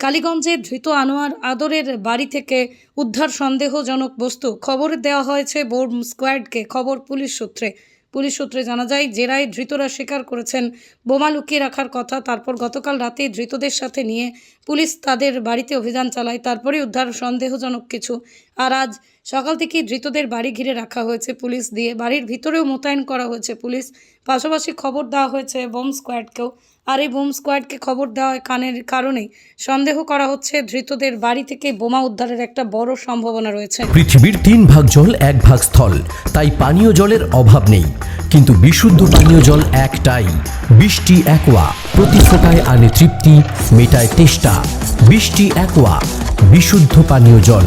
কালীগঞ্জে ধৃত আনোয়ার আদরের বাড়ি থেকে উদ্ধার সন্দেহজনক বস্তু খবর দেওয়া হয়েছে বোর্ড স্কোয়াডকে। খবর পুলিশ সূত্রে। পুলিশ সূত্রে জানা যায়, জেরায় ধৃতরা স্বীকার করেছেন, বোমা লুকিয়ে রাখার কথা, তারপর গতকাল রাতে ধৃতদের সাথে নিয়ে পুলিশ তাদের বাড়িতে অভিযান চালায়, তারপরে উদ্ধার সন্দেহজনক কিছু। আর আজ সকাল থেকে ধৃতদের বাড়ি ঘিরে রাখা হয়েছে পুলিশ দিয়ে। বাড়ির ভিতরেও মোতায়েন করা হয়েছে পুলিশ। পাশাপাশি খবর দেওয়া হয়েছে বোম স্কোয়াডকেও। আর এই বোম স্কোয়াডকে খবর দেওয়া কানের কারণেই সন্দেহ করা হচ্ছে ধৃতদের বাড়ি থেকে বোমা উদ্ধারের একটা বড় সম্ভাবনা রয়েছে। পৃথিবীর তিন ভাগ জল, এক ভাগ স্থল। তাই পানীয় জলের অভাব নেই। কিন্তু বিশুদ্ধ পানীয় জল একটাই। বৃষ্টি, একোয়া। প্রতি ফোটায় আনে তৃপ্তি, মেটায় তেষ্টা। বৃষ্টি, একোয়া। বিশুদ্ধ পানীয় জল।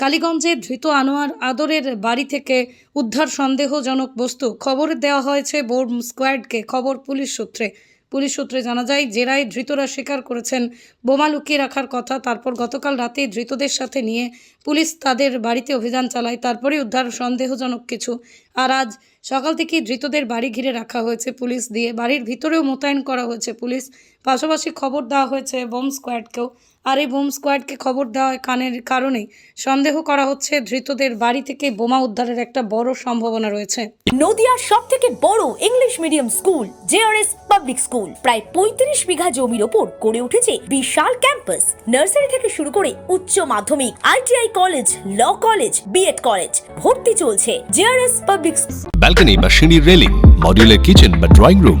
কালীগঞ্জে ধৃত আনোয়ার আদরের বাড়ি থেকে উদ্ধার সন্দেহজনক বস্তু খবর দেওয়া হয়েছে বোর্ড স্কোয়াডকে। খবর পুলিশ সূত্রে। পুলিশ সূত্রে জানা যায়, জেরায় ধৃতরা স্বীকার করেছেন বোমা লুকিয়ে রাখার কথা। তারপর গতকাল রাতে ধৃতদের সাথে নিয়ে পুলিশ তাদের বাড়িতে অভিযান চালায়। তারপরে উদ্ধার সন্দেহজনক কিছু। আর আজ সকাল থেকে ধৃতদের বাড়ি ঘিরে রাখা হয়েছে পুলিশ দিয়ে। বাড়ির ভিতরেও মোতায়েন করা হয়েছে পুলিশ। পাশাপাশি খবর দেওয়া হয়েছে বোম স্কোয়াডকেও। আর এই বোম স্কোয়াডকে খবর দেওয়া কানের কারণে সন্দেহ করা হচ্ছে ধৃতদের বাড়ি থেকে বোমা উদ্ধারের একটা বড় সম্ভাবনা রয়েছে। নদিয়ার সব থেকে বড় English medium school JRS public school. প্রায় পঁয়ত্রিশ বিঘা জমির ওপর গড়ে উঠেছে বিশাল ক্যাম্পাস। নার্সারি থেকে শুরু করে উচ্চ মাধ্যমিক ITI college law college BEd college ভর্তি চলছে জেআরএস পাবলিক ব্যালকনি বা সিঁড়ির রেলিং মডিউলার কিচেন বা ড্রয়িং রুম